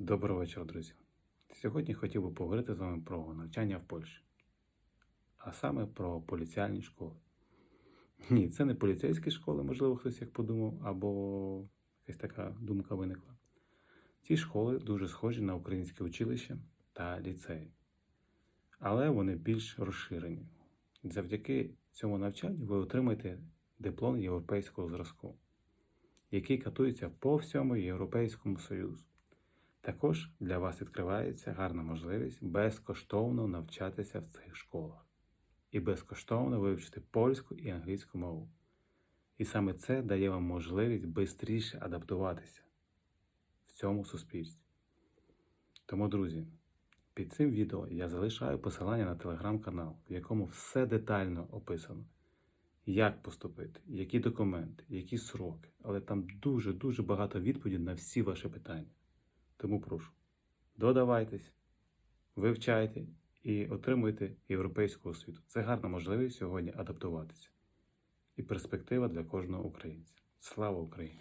Доброго вечора, друзі. Сьогодні хотів би поговорити з вами про навчання в Польщі, а саме про поліціальні школи. Ні, це не поліцейські школи, можливо, хтось як подумав, або якась така думка виникла. Ці школи дуже схожі на українське училище та ліцеї, але вони більш розширені. Завдяки цьому навчанню ви отримаєте диплом європейського зразку, який катується по всьому Європейському Союзу. Також для вас відкривається гарна можливість безкоштовно навчатися в цих школах і безкоштовно вивчити польську і англійську мову. І саме це дає вам можливість швидше адаптуватися в цьому суспільстві. Тому, друзі, під цим відео я залишаю посилання на телеграм-канал, в якому все детально описано, як поступити, які документи, які сроки, але там дуже-дуже багато відповідей на всі ваші питання. Тому прошу, додавайтесь, вивчайте і отримуйте європейську освіту. Це гарна можливість сьогодні адаптуватися і перспектива для кожного українця. Слава Україні!